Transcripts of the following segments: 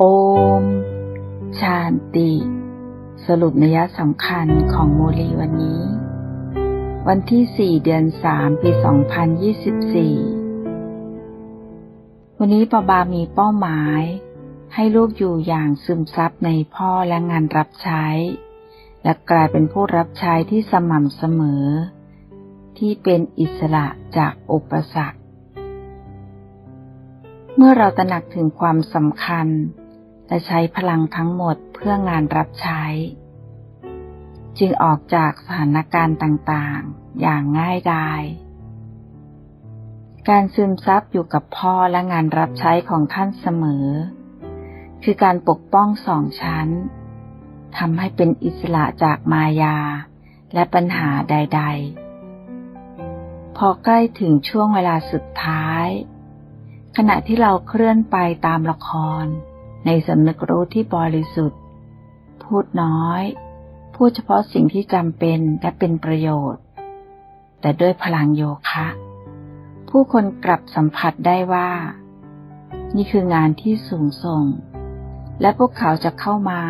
โอม ชาติ สรุปนัยสำคัญของโมลีวันนี้ วันที่ 4 เดือน 3 ปี 2024 วันนี้ปอบามีเป้าหมาย ให้ลูกอยู่อย่างซึมซับในพ่อและงานรับใช้ และกลายเป็นผู้รับใช้ที่สม่ำเสมอ ที่เป็นอิสระจากอุปสรรคเมื่อเราตระหนักถึงความสำคัญ และใช้พลังทั้งหมดเพื่องานรับใช้ จึงออกจากสถานการณ์ต่างๆ อย่างง่ายดายการซึมซับอยู่กับพ่อและงานรับใช้ของท่านเสมอ คือการปกป้องสองชั้นทำให้เป็นอิสระจากมายาและปัญหาใด ๆ พอใกล้ถึงช่วงเวลาสุดท้าย ขณะที่เราเคลื่อนไปตามละคร ในสำนึกรู้ที่บริสุทธิ์ พูดน้อย พูดเฉพาะสิ่งที่จำเป็นและเป็นประโยชน์ แต่ด้วยพลังโยคะ ผู้คนกลับสัมผัสได้ว่า นี่คืองานที่สูงส่ง และพวกเขาจะเข้ามา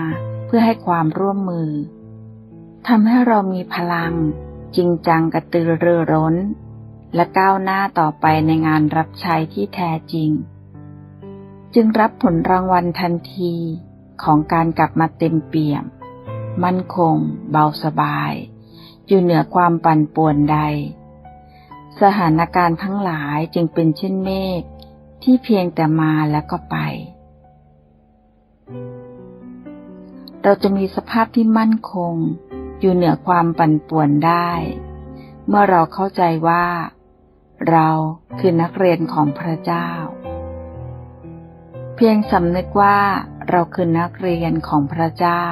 เพื่อให้ความร่วมมือทำให้เรามีพลัง จริงจังกระตือรือร้น และก้าวหน้าต่อไปในงานรับใช้ที่แท้จริง จึงรับผลรางวัลทันทีของการกลับมาเต็มเปี่ยม มั่นคง เบาสบาย อยู่เหนือความปั่นป่วนใด สถานการณ์ทั้งหลายจึงเป็นเช่นเมฆที่เพียงแต่มาแล้วก็ไป เราจะมีสภาพที่มั่นคง อยู่เหนือความปั่นป่วนได้ เมื่อเราเข้าใจว่า เราคือนักเรียนของพระเจ้า เพียงสำนึกว่าเราคือนักเรียนของพระเจ้า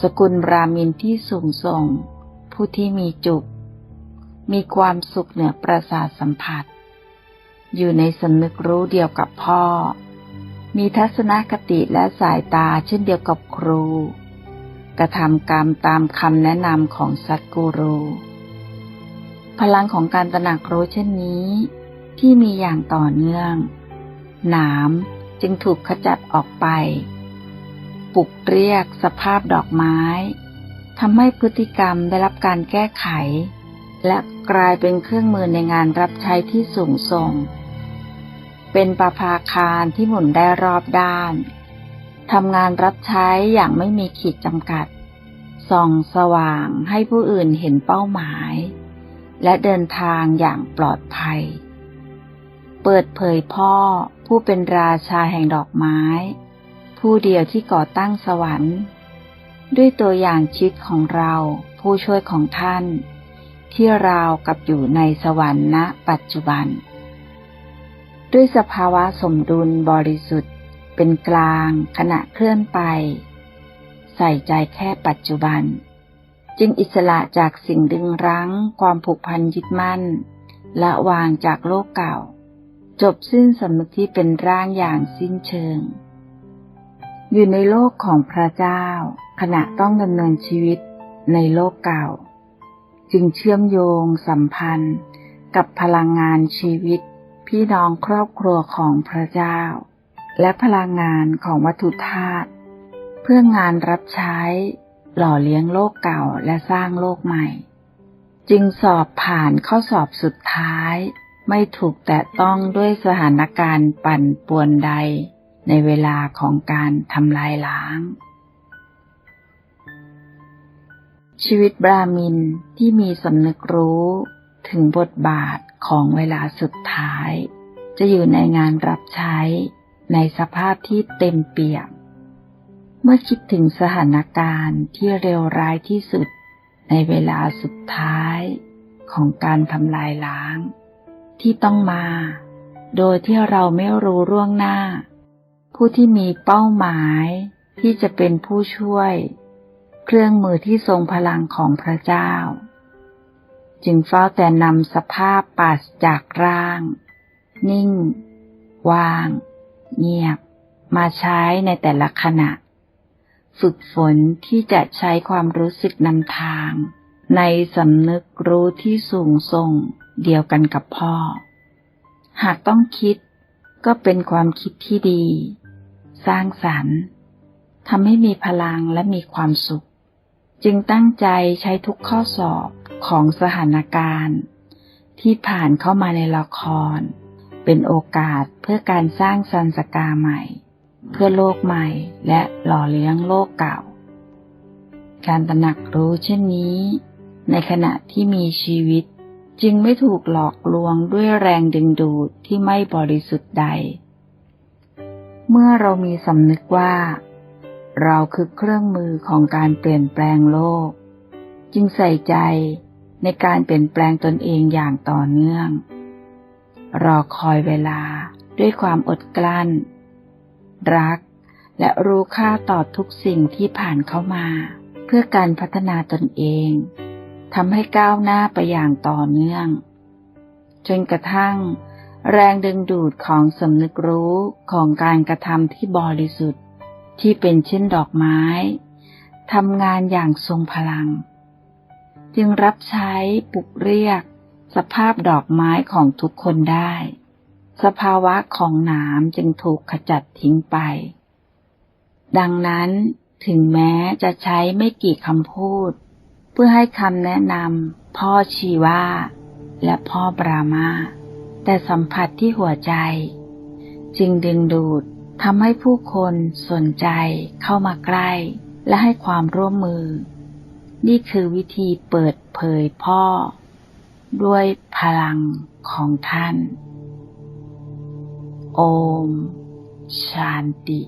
สกุลรามินที่สูงส่ง ผู้ที่มีจุก มีความสุขเหนือประสาทสัมผัส อยู่ในสำนึกรู้เดียวกับพ่อ มีทัศนคติและสายตาเช่นเดียวกับครู กระทำกรรมตามคำแนะนำของสัตกูรู พลังของการตระหนักรู้เช่นนี้ ที่มีอย่างต่อเนื่อง หนาม จึงถูกขจัดออกไป ปลุกเรียกสภาพดอกไม้ทำให้พฤติกรรมได้รับการแก้ไข และกลายเป็นเครื่องมือในงานรับใช้ที่สูงส่ง เป็นประภาคารที่หมุนได้รอบด้านทำงานรับใช้อย่างไม่มีขีดจำกัด ส่องสว่างให้ผู้อื่นเห็นเป้าหมาย และเดินทางอย่างปลอดภัย เปิดเผยพ่อ ผู้เป็นราชาแห่งดอกไม้ ผู้เดียวที่ก่อตั้งสวรรค์ ด้วยตัวอย่างชิดของเราผู้ช่วยของท่าน ที่ราวกับอยู่ในสวรรค์ณปัจจุบัน ด้วยสภาวะสมดุลบริสุทธิ์ เป็นกลางขณะเคลื่อนไป ใส่ใจแค่ปัจจุบัน จึงอิสระจากสิ่งดึงรั้ง ความผูกพันยึดมั่นละวางจากโลกเก่า จบสิ้นสำนึกที่เป็นร่างอย่างสิ้นเชิง อยู่ในโลกของพระเจ้า ขณะต้องดำเนินชีวิตในโลกเก่า จึงเชื่อมโยงสัมพันธ์ กับพลังงานชีวิต พี่น้องครอบครัวของพระเจ้า และพลังงานของวัตถุธาตุเพื่องานรับใช้ หล่อเลี้ยงโลกเก่าและสร้างโลกใหม่ จึงสอบผ่านข้อสอบสุดท้าย ไม่ถูกแตะต้องด้วยสถานการณ์ปั่นป่วนใดในเวลาของการทำลายล้าง ชีวิตบรามินที่มีสำนึกรู้ถึงบทบาทของเวลาสุดท้าย จะอยู่ในงานรับใช้ในสภาพที่เต็มเปี่ยม เมื่อคิดถึงสถานการณ์ที่เลวร้ายที่สุดในเวลาสุดท้ายของการทำลายล้าง ที่ต้องมา โดยที่เราไม่รู้ร่วงหน้า ผู้ที่มีเป้าหมายที่จะเป็นผู้ช่วย เครื่องมือที่ทรงพลังของพระเจ้า จึงเฝ้าแต่นำสภาพปราศจากร่าง นิ่งว่าง เงียบ มาใช้ในแต่ละขณะ ฝึกฝนที่จะใช้ความรู้สึกนำทาง ในสำนึกรู้ที่สูงส่ง เดียวกันกับพ่อ หากต้องคิดก็เป็นความคิดที่ดี สร้างสรรค์ทำให้มีพลังและมีความสุข จึงตั้งใจใช้ทุกข้อสอบของสถานการณ์ ที่ผ่านเข้ามาในละคร เป็นโอกาสเพื่อการสร้างสันสกาใหม่ เพื่อโลกใหม่และหล่อเลี้ยงโลกเก่า การตระหนักรู้เช่นนี้ ในขณะที่มีชีวิต จึงไม่ถูกหลอกลวงด้วยแรงดึงดูดที่ไม่บริสุทธิ์ใด เมื่อเรามีสำนึกว่า เราคือเครื่องมือของการเปลี่ยนแปลงโลก จึงใส่ใจในการเปลี่ยนแปลงตนเองอย่างต่อเนื่อง รอคอยเวลาด้วยความอดกลั้น รักและรู้ค่าต่อทุกสิ่งที่ผ่านเข้ามา เพื่อการพัฒนาตนเอง ทำให้ก้าวหน้าไปอย่างต่อเนื่อง จนกระทั่ง แรงดึงดูดของสำนึกรู้ของการกระทำที่บริสุทธิ์ ที่เป็นเช่นดอกไม้ทำงานอย่างทรงพลัง จึงรับใช้ปลุกเรียก สภาพดอกไม้ของทุกคนได้ สภาวะของหนามจึงถูกขจัดทิ้งไป ดังนั้นถึงแม้จะใช้ไม่กี่คำพูด พื่อให้คำแนะนำพ่อชีวาและพ่อบรามาแต่สัมผัสที่หัวใจ จึงดึงดูดทำให้ผู้คนสนใจเข้ามาใกล้ และให้ความร่วมมือ นี่คือวิธีเปิดเผยพ่อ ด้วยพลังของท่าน โอมชานติ